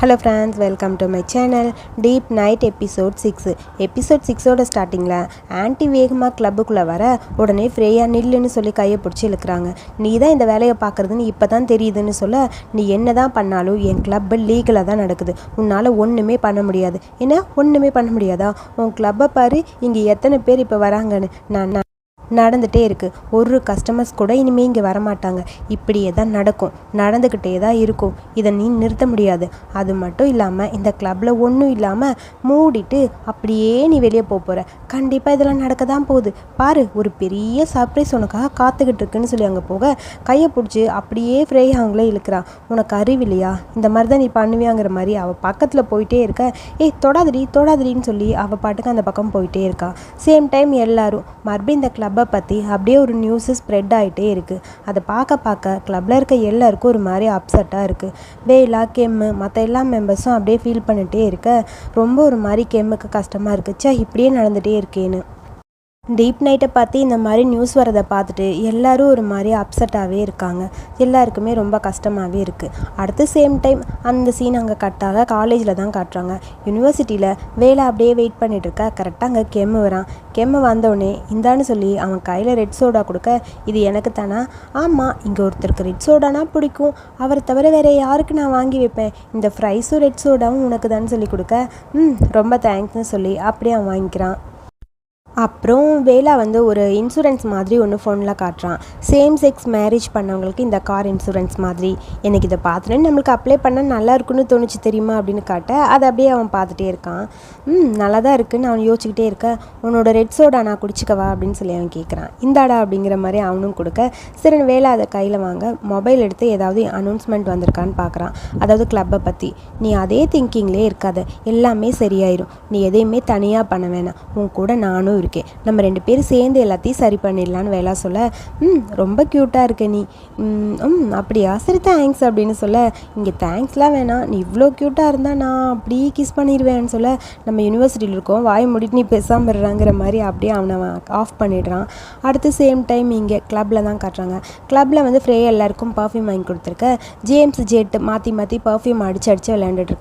Hello friends welcome to my channel deep night episode six episode சிக்ஸோட ஸ்டார்டிங்கில் anti வேகமாக கிளப்புக்குள்ளே வர உடனே ஃப்ரேயா நில்லுன்னு சொல்லி கையை பிடிச்சி இழுக்கிறாங்க. நீ தான் இந்த வேலையை பார்க்குறதுன்னு இப்போ தான் தெரியுதுன்னு சொல்ல நீ என்ன தான் பண்ணாலும் என் கிளப்பு லீகலாக தான் நடக்குது. உன்னால் ஒன்றுமே பண்ண முடியாது. என்ன? ஒன்றுமே பண்ண முடியாதா? உன் கிளப்பை பாரு இங்கே எத்தனை பேர் இப்போ வராங்கன்னு. நான் நடந்துகிட்டே இருக்குது ஒரு கஸ்டமர்ஸ் கூட இனிமேல் இங்கே வரமாட்டாங்க. இப்படியே தான் நடக்கும். நடந்துக்கிட்டே தான் இருக்கும். இதை நீ நிறுத்த முடியாது. அது மட்டும் இல்லாமல் இந்த கிளப்பில் ஒன்றும் இல்லாமல் மூடிட்டு அப்படியே நீ வெளியே போக போகிற கண்டிப்பாக இதெல்லாம் நடக்க தான் போகுது. பாரு ஒரு பெரிய சர்ப்ரைஸ் உனக்காக காத்துக்கிட்டு இருக்குன்னு சொல்லி அங்கே போக கையை பிடிச்சி அப்படியே ஃப்ரே அவங்களே இழுக்கிறா. உனக்கு அறிவில்லையா இந்த மாதிரி தான் நீ பண்ணுவியாங்கிற மாதிரி அவள் பக்கத்தில் போயிட்டே இருக்க. ஏய் தொடாதடி தொடாதடின்னு சொல்லி அவள் பாட்டுக்கு அந்த பக்கம் போயிட்டே இருக்கா. சேம் டைம் எல்லாரும். மறுபடியும் இந்த கிளப்பை பற்றி அப்படியே ஒரு நியூஸு ஸ்ப்ரெட் ஆகிட்டே இருக்குது அதை பார்க்க பார்க்க கிளப்பில் இருக்க எல்லாருக்கும் ஒரு மாதிரி அப்செட்டாக இருக்குது வேலா கெம்மு மற்ற எல்லா மெம்பர்ஸும் அப்படியே ஃபீல் பண்ணிகிட்டே இருக்க. ரொம்ப ஒரு மாதிரி கெம்முக்கு கஷ்டமாக இருக்குது ச்சே இப்படியே நடந்துகிட்டே இருக்கேன்னு. டீப் நைட்டை பார்த்து இந்த மாதிரி நியூஸ் வரதை பார்த்துட்டு எல்லாரும் ஒரு மாதிரி அப்செட்டாகவே இருக்காங்க. எல்லாருக்குமே ரொம்ப கஷ்டமாகவே இருக்குது அடுத்து சேம் டைம் அந்த சீன் அங்கே கட்டாக காலேஜில் தான் காட்டுறாங்க. யூனிவர்சிட்டியில் வேலை அப்படியே வெயிட் பண்ணிட்டு இருக்கா. கரெக்டாக அங்கே கெம்மு வரான். கெம்மு வந்தோடனே இந்தான்னு சொல்லி அவன் கையில் ரெட் சோடா கொடுக்க இது எனக்கு தானா? ஆமாம் இங்கே ஒருத்தருக்கு ரெட் சோடானா பிடிக்கும். அவரை தவிர வேறு யாருக்கு நான் வாங்கி வைப்பேன்? இந்த ஃப்ரைஸும் ரெட் சோடாவும் உனக்கு தான் சொல்லி கொடுக்க ம் ரொம்ப தேங்க்ஸ்னு சொல்லி அப்படியே அவன் வாங்கிக்கிறான். அப்புறம் வேலா வந்து ஒரு இன்சூரன்ஸ் மாதிரி ஒன்று ஃபோனில் காட்டுறான். சேம் செக்ஸ் மேரேஜ் பண்ணவங்களுக்கு இந்த கார் இன்சூரன்ஸ் மாதிரி. எனக்கு இதை பார்த்துட்டு நம்மளுக்கு அப்ளை பண்ணால் நல்லா இருக்குன்னு தோணுச்சு தெரியுமா அப்படின்னு காட்ட அதை அப்படியே அவன் பார்த்துட்டே இருக்கான். ம் நல்லா தான் இருக்குன்னு அவன் யோசிச்சுக்கிட்டே இருக்க உன்னோட ரெட் சோடா நான் குடிச்சிக்கவா? அப்படின்னு சொல்லி அவன் கேட்குறான் இந்தாடா அப்படிங்கிற மாதிரி அவனும் கொடுக்க சரி வேலை அதை கையில் வாங்க. மொபைல் எடுத்து ஏதாவது அனௌன்ஸ்மெண்ட் வந்திருக்கான்னு பார்க்குறான் அதாவது கிளப்பை பற்றி நீ அதே திங்கிங்லேயே இருக்காத. எல்லாமே சரியாயிரும். நீ எதையுமே தனியாக பண்ண வேணாம். உன் கூட நானும் இருக்கேன் நம்ம ரெண்டு பேரும் சேர்ந்து எல்லாத்தையும் சரி பண்ணிடலான்னு வேலை சொல்ல ம் ரொம்ப க்யூட்டாக இருக்க நீ. ம் அப்படியா? சரி தேங்க்ஸ் அப்படின்னு சொல்ல இங்கே தேங்க்ஸ்லாம் வேணாம். நீ இவ்வளோ க்யூட்டாக இருந்தால் நான் அப்படியே கிஸ் பண்ணிடுவேன்னு சொல்ல நம்ம யூனிவர்சிட்டியில் இருக்கோம். வாய் முடிட்டு நீ பேசாமல் இருறாங்கிற மாதிரி அப்படியே அவனை ஆஃப் பண்ணிடுறான். அடுத்து சேம் டைம் இங்கே கிளப்பில் தான் காட்டுறாங்க. கிளப்பில் வந்து ஃப்ரே எல்லாருக்கும் பர்ஃப்யூம் வாங்கி கொடுத்துருக்க. ஜேம்ஸ் ஜெட் மாற்றி மாற்றி பர்ஃப்யூம் அடிச்சு அடிச்சு விளையாண்டுட்டு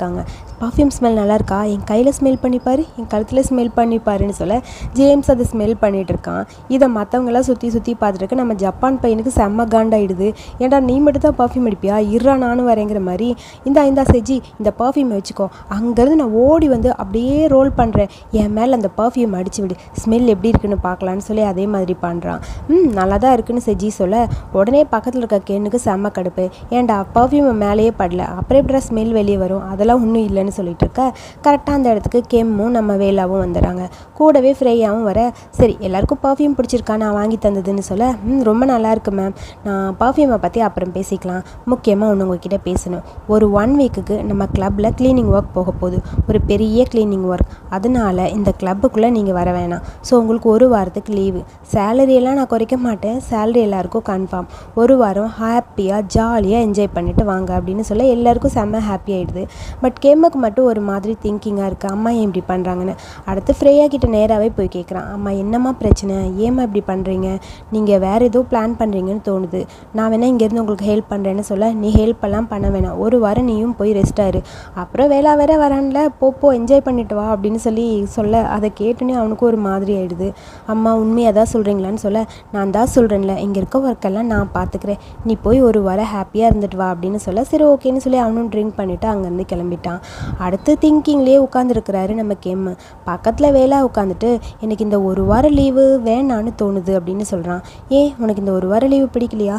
பர்ஃப்யூம் ஸ்மெல் நல்லா இருக்கா? என் கையில் ஸ்மெல் பண்ணிப்பார் என் கழுத்தில் ஸ்மெல் பண்ணிப்பாருன்னு சொல்ல ஜேம்ஸ் அதை ஸ்மெல் பண்ணிகிட்ருக்கான் இருக்கான் இதை மற்றவங்களாம் சுற்றி சுற்றி பார்த்துட்டு நம்ம ஜப்பான் பையனுக்கு செம்ம காண்டாயிடுது. ஏன்டா நீ மட்டும் தான் பர்ஃப்யூம் அடிப்பியா? இருறா நானும் வரேங்கிற மாதிரி. இந்தா இந்தா செஜி இந்த பர்ஃப்யூம் வச்சுக்கோ. அங்கேருந்து நான் ஓடி வந்து அப்படியே ரோல் பண்ணுறேன் என் மேலே அந்த பர்ஃப்யூம் அடிச்சு விடு. ஸ்மெல் எப்படி இருக்குன்னு பார்க்கலான்னு சொல்லி அதே மாதிரி பண்ணுறான் ம் நல்லா தான் இருக்குன்னு செஜி சொல்ல. உடனே பக்கத்தில் இருக்க கெண்ணுக்கு செம்ம கடுப்பு. ஏன்டா பர்ஃப்யூம் மேலேயே படல. அப்புறம் எப்படா ஸ்மெல் வெளியே வரும்? அதெல்லாம் ஒன்றும் இல்லைன்னு சொல்லிட்டு இருக்க. கரெக்டாக அந்த இடத்துக்கு கெம்மும் நம்ம வேலாவும் வந்துடுறாங்க. கூடவே ஃப்ரேயாவும் வர சரி எல்லாருக்கும் பர்ஃப்யூம் பிடிச்சிருக்கா நான் வாங்கி தந்ததுன்னு சொல்ல ம் ரொம்ப நல்லா இருக்குது மேம் நான் பர்ஃப்யூமை பற்றி அப்புறம் பேசிக்கலாம். முக்கியமாக ஒன்று உங்ககிட்ட பேசணும். ஒரு ஒன் வீக்குக்கு நம்ம கிளப்பில் க்ளீனிங் ஒர்க் போக போகுது. ஒரு பெரிய க்ளீனிங் ஒர்க் அதனால இந்த கிளப்புக்குள்ளே நீங்கள் வர வேணாம். ஸோ உங்களுக்கு ஒரு வாரத்துக்கு லீவு சேலரியெல்லாம் நான் குறைக்க மாட்டேன். சேலரி எல்லாருக்கும் கன்ஃபார்ம் ஒரு வாரம் ஹாப்பியாக ஜாலியாக என்ஜாய் பண்ணிவிட்டு வாங்க அப்படின்னு சொல்ல எல்லாருக்கும் செம்ம ஹாப்பி ஆகிடுது பட் கேமுக்கு மட்டும் ஒரு மாதிரி திங்கிங்காக இருக்குது அம்மா ஏன் இப்படி பண்ணுறாங்கன்னு அடுத்து ஃப்ரேயா கிட்ட நேராகவே போய் கேட்குறேன் அம்மா என்னம்மா பிரச்சனை? ஏம்மா இப்படி பண்ணுறீங்க நீங்கள் வேறு ஏதோ பிளான் பண்ணுறீங்கன்னு தோணுது. நான் வேணால் இங்கேருந்து உங்களுக்கு ஹெல்ப் பண்ணுறேன்னு சொல்ல நீ ஹெல்ப் எல்லாம் பண்ண வேணாம். ஒரு வாரம் நீயும் போய் ரெஸ்ட் ஆயிரு. அப்புறம் வேலை வேற வரான்ல போ போ என்ஜாய் பண்ணிட்டு வா அப்படின்னு சொல்லி சொல்ல அதை கேட்டுனே அவனுக்கும் ஒரு மாதிரி ஆயிடுது. அம்மா உண்மையாக தான் சொல்கிறீங்களான்னு சொல்ல நான் தான் சொல்கிறேன்ல இங்கே இருக்க ஒர்க்கெல்லாம் நான் பார்த்துக்கிறேன் நீ போய் ஒரு வாரம் ஹாப்பியாக இருந்துட்டு வா அப்படின்னு சொல்ல சரி ஓகேன்னு சொல்லி அவனும் ட்ரிங்க் பண்ணிவிட்டு அங்கேருந்து கிளம்பிட்டான். அடுத்து திங்கிங்லேயே உட்காந்துருக்கிறாரு நம்ம கேம்மு பக்கத்தில் வேலை உட்காந்துட்டு எனக்கு இந்த ஒரு வாரம் லீவு வேணான்னு தோணுது அப்படின்னு சொல்கிறான் ஏன் உனக்கு இந்த ஒரு வாரம் லீவு பிடிக்கலையா?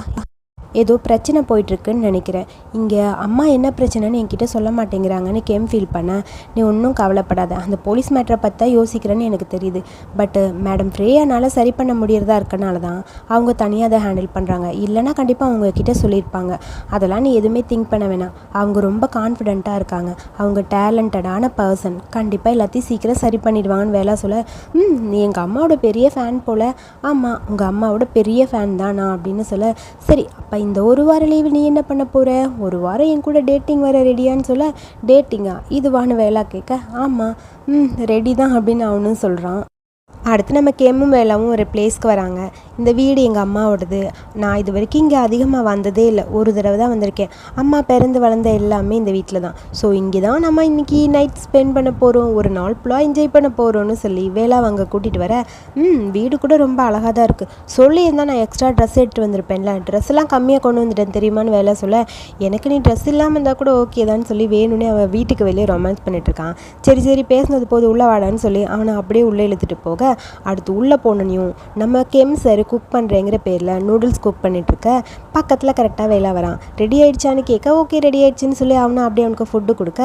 ஏதோ பிரச்சனை போயிட்டுருக்குன்னு நினைக்கிறேன். இங்கே அம்மா என்ன பிரச்சனைன்னு என்கிட்ட சொல்ல மாட்டேங்கிறாங்கன்னு கேம் ஃபீல் பண்ண நீ ஒன்றும் கவலைப்படாத. அந்த போலீஸ் மேட்டரை பற்றி யோசிக்கிறேன்னு எனக்கு தெரியுது. பட்டு மேடம் ஃப்ரேயானால் சரி பண்ண முடியறதா இருக்கனால தான் அவங்க தனியாக அதை ஹேண்டில் பண்ணுறாங்க இல்லைனா கண்டிப்பாக அவங்க கிட்டே சொல்லியிருப்பாங்க. அதெல்லாம் நீ எதுவுமே திங்க் பண்ண வேணாம். அவங்க ரொம்ப கான்ஃபிடென்ட்டாக இருக்காங்க. அவங்க டேலண்டடான பர்சன் கண்டிப்பாக எல்லாத்தையும் சீக்கிரம் சரி பண்ணிடுவாங்கன்னு வேலை சொல்ல ம் நீ எங்கள் அம்மாவோட பெரிய ஃபேன் போல். ஆமாம் உங்கள் அம்மாவோட பெரிய ஃபேன் தான்? நான் அப்படின்னு சொல்ல சரி அப்போ இந்த ஒரு வார லீவு நீ என்ன பண்ண போகிற ஒரு வாரம் என் கூட டேட்டிங் வர ரெடியான்னு சொல்ல டேட்டிங்கா இதுவான்னு வேலை கேட்க ஆமாம் ம் ரெடி தான் அப்படின்னு அவனும் சொல்கிறான் அடுத்து நம்ம கேமும் வேலாவும் ஒரு பிளேஸ்க்கு வராங்க. இந்த வீடு எங்கள் அம்மாவோடது. நான் இது வரைக்கும் இங்கே அதிகமாக வந்ததே இல்லை. ஒரு தடவை தான் வந்திருக்கேன். அம்மா பிறந்து வளர்ந்த எல்லாமே இந்த வீட்டில் தான். ஸோ இங்கே தான் நம்ம இன்றைக்கி நைட் ஸ்பெண்ட் பண்ண போகிறோம் ஒரு நாள் ஃபுல்லாக என்ஜாய் பண்ண போகிறோன்னு சொல்லி வேளா வாங்க கூட்டிகிட்டு வர ம் வீடு கூட ரொம்ப அழகாக தான் இருக்குது சொல்லியிருந்தா நான் எக்ஸ்ட்ரா ட்ரெஸ் எடுத்துகிட்டு வந்திருப்பேன்ல. ட்ரெஸ் எல்லாம் கம்மியாக கொண்டு வந்துட்டேன். தெரியுமான்னு வேலை சொல்ல எனக்கு நீ ட்ரெஸ் இல்லாமல் இருந்தால் கூட ஓகே தான் சொல்லி வேணும்னே அவன் வீட்டுக்கு வெளியே ரொமான்ஸ் பண்ணிட்டுருக்கான் சரி சரி பேசினது போது உள்ளே வாடான்னு சொல்லி அவனை அப்படியே உள்ளே இழுத்துட்டு போக அடுத்து உள்ளே போனனையும் நம்ம கெம் சார் குக் பண்ணுறேங்கிற பேரில் நூடுல்ஸ் குக் பண்ணிட்டுருக்க. பக்கத்தில் கரெக்டாக வேலை வரான். ரெடி ஆயிடுச்சான்னு கேட்க ஓகே ரெடி ஆயிடுச்சுன்னு சொல்லி அவனை அப்படியே அவனுக்கு ஃபுட்டு கொடுக்க.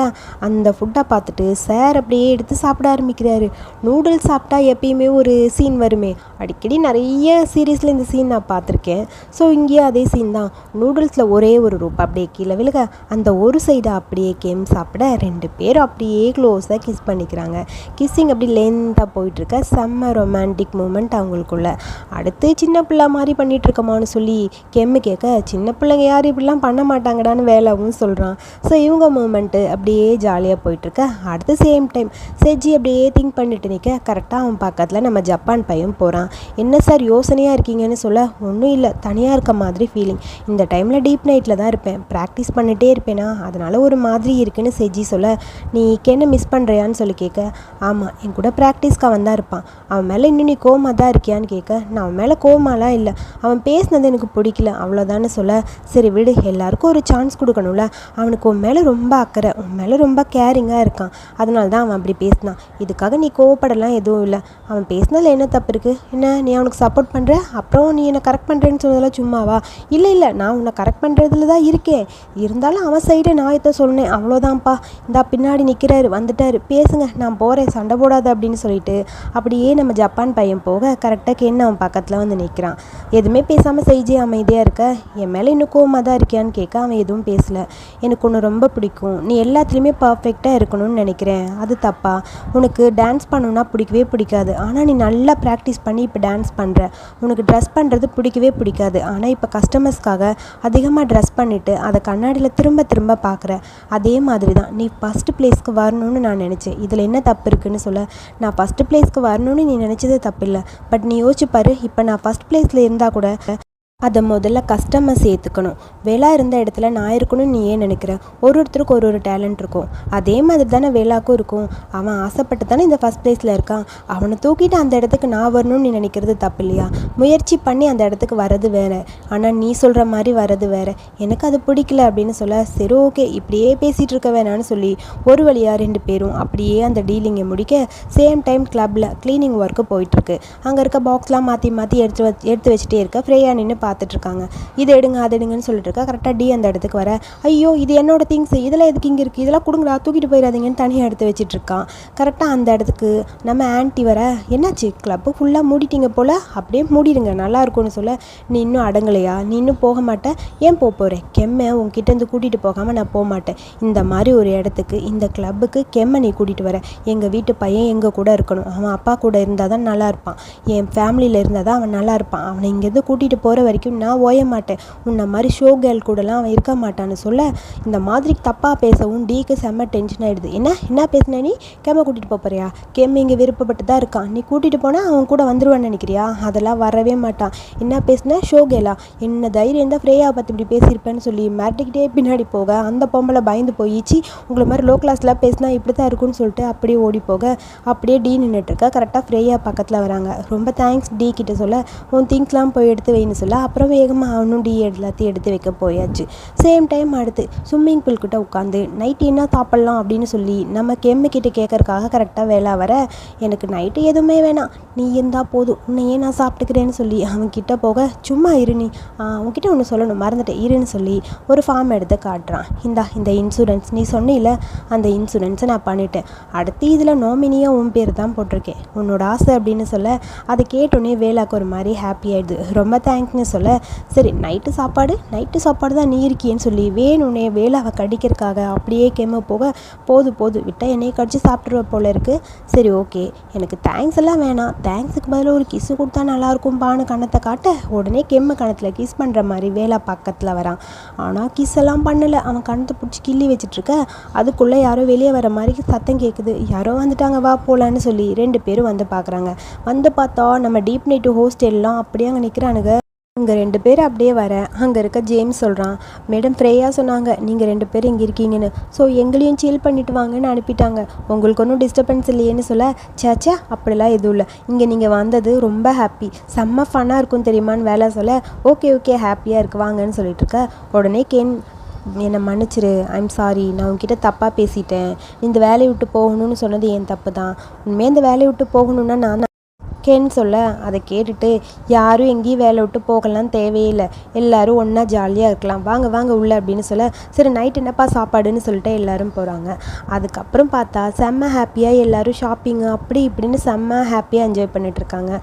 அந்த ஃபுட்டை பார்த்துட்டு சார் அப்படியே எடுத்து சாப்பிட ஆரம்பிக்கிறாரு. நூடுல்ஸ் சாப்பிட்டா எப்பயுமே ஒரு சீன் வருமே. அடிக்கடி நிறைய சீரீஸில் இந்த சீன் நான் பார்த்துருக்கேன். ஸோ இங்கேயும் அதே சீன் தான். நூடுல்ஸில் ஒரே ஒரு ரூப் அப்படியே கீழே விழுக. அந்த ஒரு சைடை அப்படியே கேம் சாப்பிட ரெண்டு பேரும் அப்படியே க்ளோஸாக கிஸ் பண்ணிக்கிறாங்க. கிஸ்ஸிங் அப்படி லென்த்தாக போயிட்டுருக்க. செம்ம ரொமான்டிக் மூமெண்ட் அவங்களுக்குள்ள. அடுத்து சின்ன பிள்ளை மாதிரி பண்ணிகிட்ருக்கமான்னு சொல்லி கெம்மு கேட்க சின்ன பிள்ளைங்க யாரும் இப்படிலாம் பண்ண மாட்டாங்கடான்னு வேலாவும் சொல்கிறான் ஸோ இவங்க மூமெண்ட்டு அப்படியே ஜாலியாக போயிட்டுருக்க. அடுத்து சேம் டைம் செஜ்ஜி அப்படியே திங்க் பண்ணிட்டு நிற்க கரெக்டாக அவன் பக்கத்தில் நம்ம ஜப்பான் பையன் போகிறான் என்ன சார் யோசனையாக இருக்கீங்கன்னு சொல்ல? ஒன்றும் இல்லை தனியாக இருக்க மாதிரி ஃபீலிங் இந்த டைமில் டீப் நைட்டில் தான் இருப்பேன். ப்ராக்டிஸ் பண்ணிகிட்டே இருப்பேனா? அதனால் ஒரு மாதிரி இருக்குன்னு செஜ்ஜி சொல்ல நீ என்ன மிஸ் பண்ணுறியான்னு சொல்லி கேட்க ஆமாம் என் கூட ப்ராக்டிஸ்க்கு அவன் தான் இருப்பான். அவன் மேலே இன்னும் நீ கோமாக தான் இருக்கியான்னு கேட்க நான் அவன் மேலே கோமாலாம் இல்லை. அவன் பேசினது எனக்கு பிடிக்கல. அவ்வளோதான்னு சொல்ல? சரி விடு எல்லாருக்கும் ஒரு சான்ஸ் கொடுக்கணும்ல. அவனுக்கு உன் மேலே ரொம்ப அக்கறை உன் மேலே ரொம்ப கேரிங்காக இருக்கான். அதனால தான் அவன் அப்படி பேசினான். இதுக்காக நீ கோவப்படலாம் எதுவும் இல்லை. அவன் பேசினதில் என்ன தப்பு இருக்குது என்ன நீ அவனுக்கு சப்போர்ட் பண்ணுற அப்புறம் நீ என்னை கரெக்ட் பண்ணுறேன்னு சொன்னதெல்லாம் சும்மாவா? இல்லை இல்லை நான் உன்னை கரெக்ட் பண்ணுறதுல தான் இருக்கேன். இருந்தாலும் அவன் சைடு நான் இதை சொன்னேன். அவ்வளோதான்ப்பா இந்தா பின்னாடி நிற்கிறாரு வந்துட்டாரு. பேசுங்க நான் போகிறேன் சண்டை போடாத அப்படின்னு சொல்லிட்டு அப்படியே நம்ம ஜப்பான் பையன் போக கரெக்டாக கேன்னு அவன் பக்கத்தில் வந்து நிற்கிறான். எதுவுமே பேசாமல் செய்ஜி அமைதியாக இருக்க? என் மேலே இன்னும் கோவமாக தான் இருக்கியான்னு கேட்க அவன் எதுவும் பேசலை. எனக்கு ஒன்று ரொம்ப பிடிக்கும். நீ எல்லாத்துலேயுமே பர்ஃபெக்டாக இருக்கணும்னு நினைக்கிறேன். அது தப்பா? உனக்கு டான்ஸ் பண்ணணும்னா பிடிக்கவே பிடிக்காது. ஆனால் நீ நல்லா ப்ராக்டிஸ் பண்ணி இப்போ டான்ஸ் பண்ணுற உனக்கு ட்ரெஸ் பண்ணுறது பிடிக்கவே பிடிக்காது. ஆனால் இப்போ கஸ்டமர்ஸ்க்காக அதிகமாக ட்ரெஸ் பண்ணிவிட்டு அதை கண்ணாடியில் திரும்ப திரும்ப பார்க்குற அதே மாதிரி தான். நீ ஃபஸ்ட்டு ப்ளேஸ்க்கு வரணும்னு நான் நினச்சேன். இதில் என்ன தப்பு இருக்குன்னு சொல்ல? நான் ஃபஸ்ட்டு ப்ளேஸ்க்கு வரணும்னு நீ நினச்சது தப்பு இல்லை பட் நீ யோசிச்சு பாரு. இப்போ நான் ஃபஸ்ட் ப்ளேஸில் இருந்தால் கூட அதை முதல்ல கஸ்டமர் சேர்த்துக்கணும். வேலை இருந்த இடத்துல நான் இருக்கணும்னு நீ ஏன் நினைக்கிற. ஒரு ஒருத்தருக்கு ஒரு ஒரு டேலண்ட் இருக்கும். அதே மாதிரி தானே வேலாக்கும் இருக்கும். அவன் ஆசைப்பட்டு தானே இந்த ஃபஸ்ட் ப்ளேஸில் இருக்கான். அவனை தூக்கிட்டு அந்த இடத்துக்கு நான் வரணும்னு நீ நினைக்கிறது தப்பு இல்லையா முயற்சி பண்ணி அந்த இடத்துக்கு வர்றது வேற. ஆனால் நீ சொல்கிற மாதிரி வர்றது வேற. எனக்கு அது பிடிக்கல அப்படின்னு சொல்ல சரி ஓகே இப்படியே பேசிகிட்டு இருக்க வேணான்னு சொல்லி ஒரு வழியாக ரெண்டு பேரும் அப்படியே அந்த டீலிங்கை முடிக்க சேம் டைம் கிளப்பில் க்ளீனிங் ஒர்க்கு போயிட்டுருக்கு அங்கே இருக்க பாக்ஸ்லாம் மாற்றி மாற்றி எடுத்து எடுத்து வச்சுட்டே இருக்க. ஃப்ரேயா நின்று பார்த்துட்ருக்காங்க. இது எடுங்க அது எடுங்கன்னு சொல்லிட்டு இருக்கா கரெக்டாக டி அந்த இடத்துக்கு வர. ஐயோ இது என்னோட திங்ஸ் இதெல்லாம் எதுக்கு இங்கே இருக்குது இதெல்லாம் கொடுங்கடா தூக்கிட்டு போயிடாதீங்கன்னு தனியாக எடுத்து வச்சிட்டு இருக்கான் கரெக்டாக அந்த இடத்துக்கு நம்ம ஆன்ட்டி வர என்னாச்சு? கிளப்பு ஃபுல்லாக மூடிட்டீங்க போல்? அப்படியே மூடிடுங்க. நல்லா இருக்கும்னு சொல்ல நீ இன்னும் அடங்கலையா? நீ இன்னும் போக மாட்டேன் ஏன் போக போகிறேன் கெம்மை உங்ககிட்ட இருந்து கூட்டிகிட்டு போகாமல் நான் போக மாட்டேன். இந்த மாதிரி ஒரு இடத்துக்கு இந்த கிளப்புக்கு கெம்மை நீ கூட்டிகிட்டு வர. எங்கள் வீட்டு பையன் எங்கள் கூட இருக்கணும். அவன் அப்பா கூட இருந்தால் தான் நல்லா இருப்பான். என் ஃபேமிலியில் இருந்தால் தான் அவன் நல்லா இருப்பான். அவனை இங்கேருந்து கூட்டிகிட்டு போகிற வரைக்கும் வரைக்கும் நான் ஓய மாட்டேன். உன்னை மாதிரி ஷோ கேர்ள் கூடலாம் அவன் இருக்க மாட்டான்னு சொல்ல இந்த மாதிரி தப்பாக பேசவும் டீக்கு செம்ம டென்ஷன் ஆகிடுது என்ன? என்ன பேசுன நீ? கேம கூட்டிகிட்டு போறியா கேம் இங்கே விருப்பப்பட்டு தான் இருக்கான். நீ கூட்டிகிட்டு போனால் அவன் கூட வந்துருவான்னு நினைக்கிறியா? அதெல்லாம் வரவே மாட்டான். என்ன பேசின? ஷோ கேலா என்ன தைரியம் இருந்தால் ஃப்ரேயா பார்த்து இப்படி பேசியிருப்பேன்னு சொல்லி மிரட்டிக்கிட்டே பின்னாடி போக அந்த பொம்பளை பயந்து போயிச்சு உங்களை மாதிரி லோ கிளாஸில் பேசினா இப்படி தான் இருக்கும்னு சொல்லிட்டு அப்படியே ஓடி போக அப்படியே டீ நின்றுட்டுருக்கா கரெக்டாக ஃப்ரேயா பக்கத்தில் வராங்க. ரொம்ப தேங்க்ஸ் டீ கிட்ட சொல்ல. உன் திங்ஸ்லாம் போய் எடுத்து வைன்னு சொல்ல. அப்புறம் வேகமாக அவனும் டீ எல்லாத்தையும் எடுத்து வைக்க போயாச்சு. சேம் டைம் அடுத்து ஸ்விம்மிங் பூல் கிட்ட உட்காந்து நைட்டு என்ன சாப்பிட்லாம்? அப்படின்னு சொல்லி நம்ம கெம்மு கிட்ட கேட்கறக்காக கரெக்டாக வேலை வர எனக்கு நைட்டு எதுவுமே வேணாம். நீ இருந்தால் போதும். உன்னையே நான் சாப்பிட்டுக்கிறேன்னு சொல்லி அவன் கிட்ட போக சும்மா இரு நீ. ஆ, ஒன்று சொல்லணும். மறந்துட்டேன் இருன்னு சொல்லி ஒரு ஃபார்ம் எடுத்து காட்டுறான். இந்தா இந்த இன்சூரன்ஸ் நீ சொன்னில அந்த இன்சூரன்ஸை நான் பண்ணிட்டேன். அடுத்து இதில் நாமினியாக உன் பேர் தான் போட்டிருக்கேன். உன்னோட ஆசை அப்படின்னு சொல்ல அதை கேட்டோன்னே வேலாக்கு ஒரு மாதிரி ஹாப்பி ஆயிடுது. ரொம்ப தேங்க்ஸ்னு சொல்ல. சொல்ல சரி நைட்டு சாப்பாடு நைட்டு சாப்பாடு தான் நீ இருக்கியேன்னு சொல்லி வேணும்னே வேலாவை கடிக்கிறதுக்காக அப்படியே கெம்ம போக போது போது விட்டால் என்னையை கடிச்சு சாப்பிட்ருவ போல இருக்குது சரி ஓகே எனக்கு தேங்க்ஸ் எல்லாம் வேணாம். தேங்க்ஸுக்கு பதிலாக ஒரு கிஸ்ஸு கொடுத்தா நல்லாயிருக்கும்பான்னு கணத்தை காட்ட உடனே கெம்ம கணத்தில் கிஸ் பண்ணுற மாதிரி வேலா பக்கத்தில் வரான். ஆனால் கிஸ் எல்லாம் பண்ணலை. அவன் கணத்தை பிடிச்சி கிள்ளி வச்சிட்ருக்க. அதுக்குள்ளே யாரோ வெளியே வர மாதிரி சத்தம் கேட்குது யாரோ வந்துட்டாங்க வா போகலான்னு சொல்லி ரெண்டு பேரும் வந்து பார்க்குறாங்க வந்து பார்த்தா நம்ம டீப் நைட்டு ஹோஸ்டெல்லாம் அப்படியே அங்கே நிற்கிறானுங்க இங்கே ரெண்டு பேர் அப்படியே வர. அங்கே இருக்க ஜேம்ஸ் சொல்கிறான் மேடம் ஃப்ரேயா சொன்னாங்க நீங்கள் ரெண்டு பேர் இங்கே இருக்கீங்கன்னு. ஸோ எங்களையும் சீல் பண்ணிட்டு வாங்கன்னு அனுப்பிட்டாங்க. உங்களுக்கு ஒன்றும் டிஸ்டர்பன்ஸ் இல்லையேன்னு சொல்ல சேச்சா அப்படிலாம் எதுவும் இல்லை. இங்கே நீங்கள் வந்தது ரொம்ப ஹாப்பி செம்ம ஃபன்னாக இருக்கும் தெரியுமான்னு வேலை சொல்ல ஓகே ஓகே ஹாப்பியாக இருக்கு வாங்கன்னு சொல்லிட்டு இருக்க. உடனே கேன் என்னை மன்னிச்சிரு ஐம் சாரி நான் உங்ககிட்ட தப்பாக பேசிட்டேன். இந்த வேலையை விட்டு போகணும்னு சொன்னது என் தப்பு தான். உண்மையாக இந்த வேலையை விட்டு போகணுன்னா நான் கேன்னு சொல்ல அதை கேட்டுட்டு யாரும் எங்கேயும் வேலை விட்டு போகலாம் தேவையில்லை. எல்லாரும் ஒன்றா ஜாலியாக இருக்கலாம். வாங்க வாங்க உள்ள அப்படின்னு சொல்ல சரி நைட் என்னப்பா சாப்பாடுன்னு சொல்லிட்டு எல்லாரும் போகிறாங்க அதுக்கப்புறம் பார்த்தா செம்ம ஹாப்பியாக எல்லாரும் ஷாப்பிங்கு அப்படி இப்படின்னு செம்ம ஹாப்பியாக என்ஜாய் பண்ணிட்டு இருக்காங்க.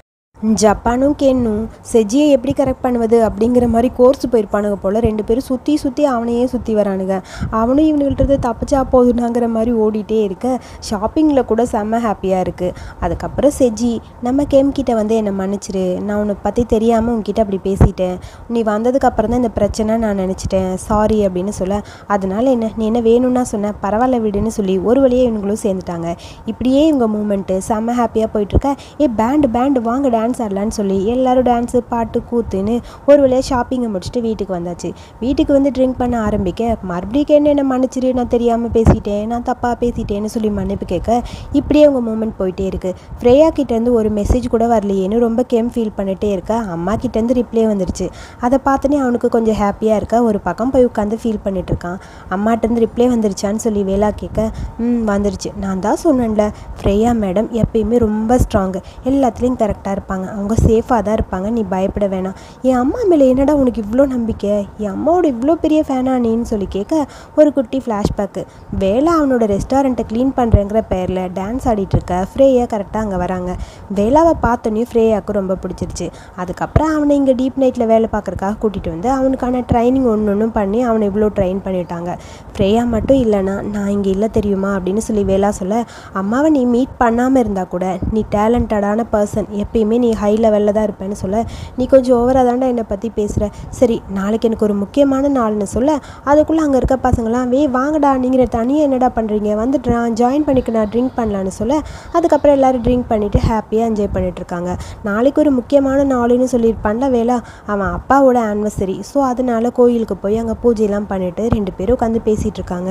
ஜப்பானும் கேன்னும் செஜியை எப்படி கரெக்ட் பண்ணுவது அப்படிங்கிற மாதிரி கோர்ஸ் போயிருப்பானுங்க போல். ரெண்டு பேரும் சுற்றி சுற்றி அவனையே சுற்றி வரானுங்க. அவனும் இவனுங்கள்ட்ட தப்பிச்சா போதுனாங்கிற மாதிரி ஓடிட்டே இருக்க. ஷாப்பிங்கில் கூட செம்ம ஹாப்பியாக இருக்குது அதுக்கப்புறம் செஜி நம்ம கேம் கிட்ட வந்து என்னை மன்னிச்சிரு. நான் உன்னை பற்றி தெரியாமல் உன்கிட்ட அப்படி பேசிட்டேன். நீ வந்ததுக்கப்புறம் தான் இந்த பிரச்சனை நான் நினச்சிட்டேன். சாரி அப்படின்னு சொல்ல. அதனால் என்ன நீ என்ன வேணும்னா சொன்ன. பரவாயில்ல விடுன்னு சொல்லி ஒரு வழியே இவங்களும் சேர்ந்துட்டாங்க. இப்படியே இவங்க மூமெண்ட்டு செம்ம ஹாப்பியாக போயிட்டுருக்க ஏ பேண்டு பேண்டு வாங்க டான்ஸ் டான்ஸ் ஆடலான்னு சொல்லி எல்லோரும் டான்ஸு பாட்டு கூத்துன்னு ஒரு வழியாக ஷாப்பிங்கை முடிச்சுட்டு வீட்டுக்கு வந்தாச்சு. வீட்டுக்கு வந்து ட்ரிங்க் பண்ண ஆரம்பிக்க மறுபடியும் என்ன என்ன மன்னிச்சிரு நான் தெரியாமல் பேசிட்டேன் நான் தப்பாக பேசிட்டேன்னு சொல்லி மன்னிப்பு கேட்க இப்படியே உங்கள் மூமெண்ட் போயிட்டே இருக்குது ஃப்ரேயா கிட்டேருந்து ஒரு மெசேஜ் கூட வரலையேன்னு ரொம்ப கேம் ஃபீல் பண்ணிட்டே இருக்க. அம்மா கிட்டேருந்து ரிப்ளை வந்துருச்சு. அதை பார்த்தோன்னே அவனுக்கு கொஞ்சம் ஹாப்பியாக இருக்க. ஒரு பக்கம் போய் உட்காந்து ஃபீல் பண்ணிட்டு இருக்கான். அம்மாட்டேருந்து ரிப்ளை வந்துருச்சான்னு சொல்லி வேலா கேட்க ம் வந்துருச்சு. நான் தான் சொன்னேன்ல ஃப்ரேயா மேடம் எப்பயுமே ரொம்ப ஸ்ட்ராங்கு எல்லாத்துலேயும் கரெக்டாக இருப்பாங்க. அவங்க சேஃபாக தான் இருப்பாங்க. நீ பயப்பட வேணாம். என் அம்மா மேலே என்னடா உனக்கு இவ்வளோ நம்பிக்கை? என் அம்மாவோட இவ்வளோ பெரிய ஃபேனா நீன்னு சொல்லி கேட்க ஒரு குட்டி ஃப்ளாஷ்பேக்கு வேலா அவனோட ரெஸ்டாரண்ட்டை க்ளீன் பண்ணுறேங்கிற பேரில் டான்ஸ் ஆடிட்டு இருக்க ஃப்ரேயா கரெக்டாக அங்கே வராங்க. வேலாவை பார்த்தோன்னே ஃப்ரேயாவுக்கு ரொம்ப பிடிச்சிருச்சு. அதுக்கப்புறம் அவனை இங்கே டீப் நைட்டில் வேலை பார்க்குறக்காக கூட்டிகிட்டு வந்து அவனுக்கான ட்ரைனிங் ஒன்று ஒன்றும் பண்ணி அவனை இவ்வளோ ட்ரெயின் பண்ணிட்டாங்க. ஃப்ரேயா மட்டும் இல்லைனா நான் இங்கே இல்லை தெரியுமா? அப்படின்னு சொல்லி வேலா சொல்ல அம்மாவை நீ மீட் பண்ணாமல் இருந்தால் கூட நீ டேலண்டடான பர்சன் எப்பயுமே நீ நீ ஹை லெவலில் தான் இருப்பேன்னு சொல்ல. நீ கொஞ்சம் ஓவராக தாண்டா என்னை பற்றி பேசுகிற சரி நாளைக்கு எனக்கு ஒரு முக்கியமான நாள்னு சொல்ல. அதுக்குள்ளே அங்கே இருக்க பசங்களாம் வே வாங்கடா நீங்கள் தனியாக என்னடா பண்ணுறீங்க வந்து நான் ஜாயின் பண்ணிக்க நான் ட்ரிங்க் பண்ணலான்னு சொல்ல. அதுக்கப்புறம் எல்லோரும் ட்ரிங்க் பண்ணிவிட்டு ஹாப்பியாக என்ஜாய் பண்ணிகிட்ருக்காங்க நாளைக்கு ஒரு முக்கியமான நாளுன்னு சொல்லியிருப்பான்ல வேலா அவன் அப்பாவோட ஆனிவர்சரி ஸோ அதனால் கோயிலுக்கு போய் அங்கே பூஜையெல்லாம் பண்ணிவிட்டு ரெண்டு பேரும் உட்காந்து பேசிகிட்டு இருக்காங்க.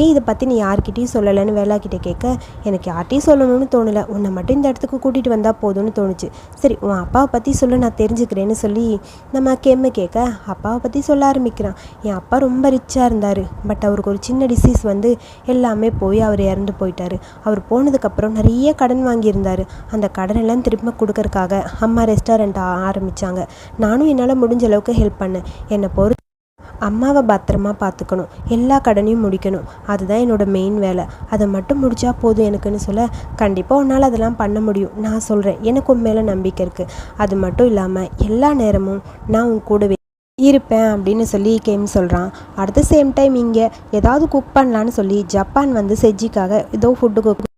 ஏன் இதை பற்றி நீ யார்கிட்டையும் சொல்லலைன்னு வேலாக்கிட்ட கேட்க எனக்கு யார்ட்டையும் சொல்லணும்னு தோணலை. உன்னை மட்டும் இந்த இடத்துக்கு கூட்டிகிட்டு வந்தால் போதும்னு தோணுச்சு. சரி உன் அப்பாவை பற்றி சொல்ல நான் தெரிஞ்சுக்கிறேன்னு சொல்லி நம்ம கெம்மு கேட்க அப்பாவை பற்றி சொல்ல ஆரம்பிக்கிறான். என் அப்பா ரொம்ப ரிச்சாக இருந்தார். பட் அவருக்கு ஒரு சின்ன டிசீஸ் வந்து எல்லாமே போய் அவர் இறந்து போயிட்டார். அவர் போனதுக்கப்புறம் நிறைய கடன் வாங்கியிருந்தார். அந்த கடனெல்லாம் திரும்ப கொடுக்கறக்காக அம்மா ரெஸ்டாரண்ட் ஆரம்பித்தாங்க நானும் என்னால் முடிஞ்ச அளவுக்கு ஹெல்ப் பண்ணேன். என்னை பொறுத்து அம்மாவை பத்திரமா பார்த்துக்கணும். எல்லா கடனையும் முடிக்கணும். அதுதான் என்னோட மெயின் வேலை. அதை மட்டும் முடிச்சா போதும் எனக்குன்னு சொல்ல கண்டிப்பாக உன்னால் அதெல்லாம் பண்ண முடியும். நான் சொல்கிறேன் எனக்கு உன் மேலே நம்பிக்கை இருக்குது அது மட்டும் இல்லாமல் எல்லா நேரமும் நான் உன் கூடவே இருப்பேன் அப்படின்னு சொல்லி கேம் சொல்கிறான் அட் த சேம் டைம் இங்கே ஏதாவது குக் பண்ணலான்னு சொல்லி ஜப்பான் வந்து செஜ்ஜிக்காக ஏதோ ஃபுட்டு குக்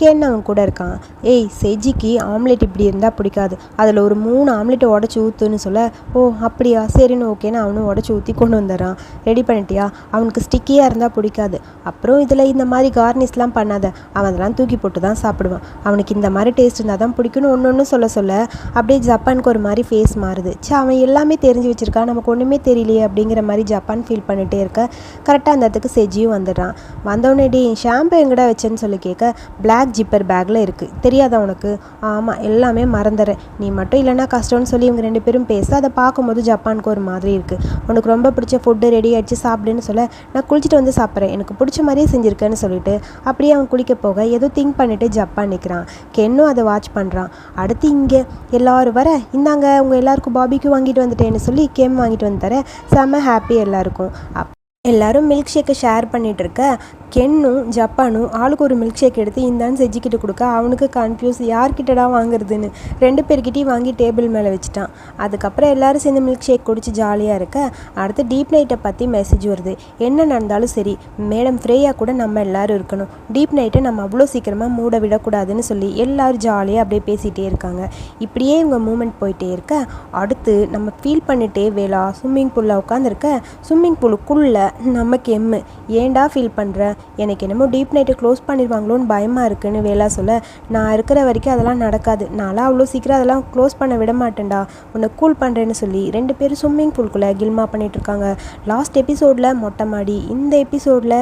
கேன்னு அவன் கூட இருக்கான். ஏய் செஜிக்கு ஆம்லெட் இப்படி இருந்தால் பிடிக்காது. அதில் ஒரு மூணு ஆம்லெட்டை உடச்சி ஊற்றுன்னு சொல்ல ஓ அப்படியா? சரின்னு ஓகேன்னு அவனும் உடச்சி ஊற்றி கொண்டு வந்துடுறான். ரெடி பண்ணிட்டியா? அவனுக்கு ஸ்டிக்கியாக இருந்தால் பிடிக்காது. அப்புறம் இதில் இந்த மாதிரி கார்னிஷ்லாம் பண்ணாத. அவன் அதெல்லாம் தூக்கி போட்டு தான் சாப்பிடுவான். அவனுக்கு இந்த மாதிரி டேஸ்ட் இருந்தால் தான் பிடிக்கும்னு ஒன்று ஒன்று சொல்ல சொல்ல அப்படியே ஜப்பானுக்கு ஒரு மாதிரி ஃபேஸ் மாறுது. சே அவன் எல்லாமே தெரிஞ்சு வச்சுருக்கான் நமக்கு ஒன்றுமே தெரியலையே அப்படிங்கிற மாதிரி ஜப்பான் ஃபீல் பண்ணிகிட்டே இருக்க. கரெக்டாக அந்த இடத்துக்கு செஜியும் வந்துடுறான். வந்தவொடனே டி ஷாம்பு எங்கடா வச்சேன்னு சொல்லி கேட்க பிளாக் ஜிப்பர் பேக்கில் இருக்குது தெரியாதா உனக்கு? ஆமாம் எல்லாமே மறந்துடுறேன் நீ மட்டும் இல்லைன்னா கஷ்டம்னு சொல்லி இவங்க ரெண்டு பேரும் பேச அதை பார்க்கும்போது ஜப்பானுக்கு ஒரு மாதிரி இருக்குது உனக்கு ரொம்ப பிடிச்ச ஃபுட்டு ரெடி ஆகிடுச்சு சாப்பிடுன்னு சொல்ல நான் குளிச்சுட்டு வந்து சாப்பிட்றேன். எனக்கு பிடிச்ச மாதிரியே செஞ்சுருக்கேன்னு சொல்லிட்டு அப்படியே அவன் குளிக்க போக ஏதோ திங்க் பண்ணிவிட்டு ஜப்பான் நிற்கிறான் கென்னும் அதை வாட்ச் பண்ணுறான் அடுத்து இங்கே எல்லோரும் வர இந்தாங்க உங்கள் எல்லாருக்கும் பாபிக்கு வாங்கிட்டு வந்துட்டேன்னு சொல்லி கெம் வாங்கிட்டு வந்து தர செம்ம ஹாப்பி எல்லாருக்கும். அப் எல்லாரும் மில்க் ஷேக்கை ஷேர் பண்ணிகிட்ருக்க இருக்க கென்னும் ஜப்பானும் ஆளுக்கு ஒரு மில்க் ஷேக் எடுத்து இந்தான்னு செஞ்சுக்கிட்டு கொடுக்க அவனுக்கு கன்ஃபியூஸ் யார்கிட்டடா வாங்குறதுன்னு? ரெண்டு பேர்கிட்டையும் வாங்கி டேபிள் மேலே வச்சுட்டான். அதுக்கப்புறம் எல்லாரும் சேர்ந்து மில்க் ஷேக் குடிச்சு ஜாலியாக இருக்க அடுத்து டீப் நைட்டை பற்றி மெசேஜ் வருது. என்ன நடந்தாலும் சரி மேடம் ஃப்ரேயா கூட நம்ம எல்லாரும் இருக்கணும். டீப் நைட்டை நம்ம அவ்வளோ சீக்கிரமாக மூட விடக்கூடாதுன்னு சொல்லி எல்லாரும் ஜாலியாக அப்படியே பேசிகிட்டே இருக்காங்க. இப்படியே இவங்க மூமெண்ட் போயிட்டே இருக்க அடுத்து நம்ம ஃபீல் பண்ணிட்டே வேலா ஸ்விம்மிங் பூலில் உட்காந்துருக்க ஸ்விம்மிங் பூலுக்குள்ளே நமக்கு எம்மு ஏன்டா ஃபீல் பண்ணுற எனக்கு என்னமோ டீப் நைட்டை க்ளோஸ் பண்ணிடுவாங்களோன்னு பயமாக இருக்குன்னு வேலா சொல்ல நான் இருக்கிற வரைக்கும் அதெல்லாம் நடக்காது. நான்லாம் அவ்வளோ சீக்கிரம் அதெல்லாம் க்ளோஸ் பண்ண விட மாட்டேன்டா. உன்னை கூல் பண்ணுறேன்னு சொல்லி ரெண்டு பேரும் ஸ்விம்மிங் பூல்குள்ளே கில்மா பண்ணிகிட்ருக்காங்க லாஸ்ட் எபிசோடில் மொட்டை மாடி இந்த எபிசோடில்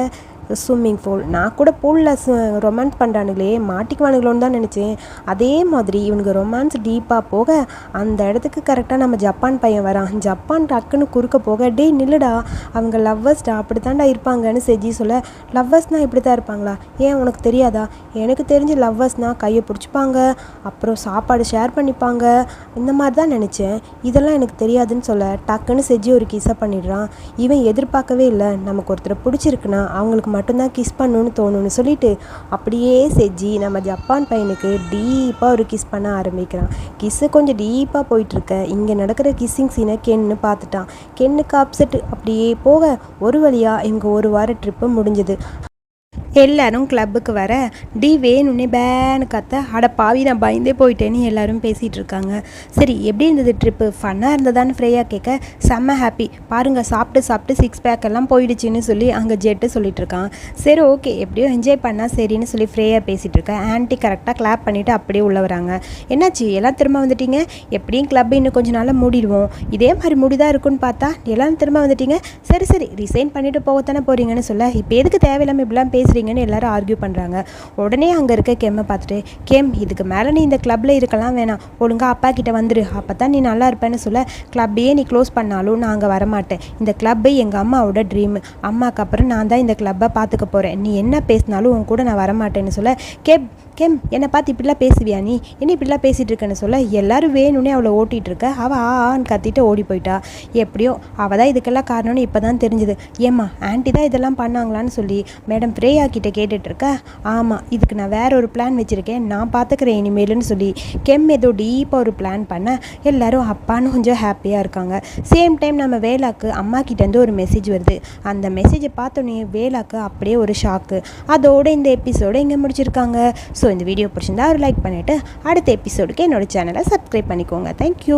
ஸ்விம்மிங் பூல் நான் கூட பூலில் ரொமான்ஸ் பண்ணுறானுங்களே மாட்டிக்குவானுங்களோன்னு தான் நினச்சேன். அதே மாதிரி இவனுக்கு ரொமான்ஸ் டீப்பாக போக அந்த இடத்துக்கு கரெக்டாக நம்ம ஜப்பான் பையன் வரான். ஜப்பான் டக்குன்னு குறுக்க போக டே நில்லுடா. அவங்க லவ்வர்ஸ்டா அப்படி தாண்டா இருப்பாங்கன்னு செஜி சொல்ல லவ்வர்ஸ்னால் இப்படி தான் இருப்பாங்களா? ஏன் உனக்கு தெரியாதா? எனக்கு தெரிஞ்ச லவ்வர்ஸ்னால் கையை பிடிச்சிப்பாங்க. அப்புறம் சாப்பாடு ஷேர் பண்ணிப்பாங்க. இந்த மாதிரி தான் நினச்சேன். இதெல்லாம் எனக்கு தெரியாதுன்னு சொல்ல டக்குன்னு செஜி ஒரு கிசை பண்ணிடுறான். இவன் எதிர்பார்க்கவே இல்லை. நமக்கு ஒருத்தரை பிடிச்சிருக்குன்னா அவங்களுக்கு மட்டும்தான் கிஸ் பண்ணணும்னு தோணும்னு சொல்லிட்டு அப்படியே செஞ்சு நம்ம ஜப்பான் பையனுக்கு டீப்பாக ஒரு கிஸ் பண்ண ஆரம்பிக்கிறான். கிஸ்ஸு கொஞ்சம் டீப்பாக போயிட்டுருக்க. இங்கே நடக்கிற கிஸ்ஸிங் சீனை கென்னு பார்த்துட்டான். கென்னுக்கு அப்செட் அப்படியே போக ஒரு வழியாக இவங்க ஒரு வார ட்ரிப்பு முடிஞ்சுது. எல்லாரும் கிளப்புக்கு வர டி வேணும்னே பேன்னு கத்த அட பாவி நான் பயந்தே போயிட்டேன்னு எல்லாரும் பேசிகிட்டு இருக்காங்க. சரி எப்படி இருந்தது ட்ரிப்பு ஃபன்னாக இருந்ததான்னு ஃப்ரீயாக கேட்க செம்ம ஹாப்பி பாருங்கள் சாப்பிட்டு சாப்பிட்டு சிக்ஸ் பேக் எல்லாம் போயிடுச்சுன்னு சொல்லி அங்கே ஜெட்டு சொல்லிட்டு இருக்கான். சரி ஓகே எப்படியோ என்ஜாய் பண்ணால் சரின்னு சொல்லி ஃப்ரீயாக பேசிகிட்டு இருக்கேன் ஆன்ட்டி கரெக்டாக கிளாப் பண்ணிவிட்டு அப்படியே உள்ள வராங்க. என்னாச்சு? எல்லாம் திரும்ப வந்துட்டீங்க? எப்படியும் கிளப் இன்னும் கொஞ்ச நாளாக மூடிடுவோம். இதே மாதிரி முடிதான் இருக்குன்னு பார்த்தா எல்லாம் திரும்ப வந்துட்டீங்க? சரி சரி. ரிசைன் பண்ணிவிட்டு போகத்தானே போகிறீங்கன்னு சொல்ல இப்போ எதுக்கு தேவையில்லாமல் இப்படிலாம் பேசுகிறீங்கன்னு எல்லாரும் ஆர்கியூ பண்ணுறாங்க உடனே அங்கே இருக்க கேமை பார்த்துட்டு கேம் இதுக்கு மேலே நீ இந்த கிளப்பில் இருக்கலாம் வேணாம். ஒழுங்கா அப்பா கிட்ட வந்துரு. அப்போ தான் நீ நல்லா இருப்பேன்னு சொல்ல கிளப்பையே நீ க்ளோஸ் பண்ணாலும் நான் அங்கே வரமாட்டேன். இந்த கிளப்பு எங்கள் அம்மாவோட ட்ரீமு அம்மாவுக்கு அப்புறம் நான் தான் இந்த கிளப்பை பார்த்துக்க போகிறேன் நீ என்ன பேசினாலும் உன் கூட நான் வரமாட்டேன்னு சொல்ல கேப் கெம் என்னை பார்த்து இப்படிலாம் பேசுவியா நீ? என்ன இப்படிலாம் பேசிகிட்டு இருக்கேன்னு சொல்ல? எல்லாரும் வேணும்னே அவளை ஓட்டிகிட்டு இருக்க அவள் ஆ ஆன்னு கத்திட்டு ஓடி போயிட்டா. எப்படியோ அவள் தான் இதுக்கெல்லாம் காரணம்னு இப்போ தான் தெரிஞ்சுது. ஏம்மா ஆண்டி தான் இதெல்லாம் பண்ணாங்களான்னு சொல்லி மேடம் பிரேயா கிட்டே கேட்டுட்ருக்க ஆமாம் இதுக்கு நான் வேற ஒரு பிளான் வச்சுருக்கேன். நான் பார்த்துக்கிறேன் இனிமேலுன்னு சொல்லி. கெம் ஏதோ டீப்பாக ஒரு பிளான் பண்ண எல்லோரும் அப்பான்னு கொஞ்சம் ஹாப்பியாக இருக்காங்க. சேம் டைம் நம்ம வேலாக்கு அம்மா கிட்டேருந்து ஒரு மெசேஜ் வருது. அந்த மெசேஜை பார்த்தோன்னே வேலாக்கு அப்படியே ஒரு ஷாக்கு அதோட இந்த எபிசோட இங்கே முடிச்சிருக்காங்க. ஸோ இந்த வீடியோ பிடிச்சிருந்தா ஒரு லைக் பண்ணிவிட்டு அடுத்த எபிசோடுக்கு என்னோட சேனலை சப்ஸ்கிரைப் பண்ணிக்கோங்க. தேங்க்யூ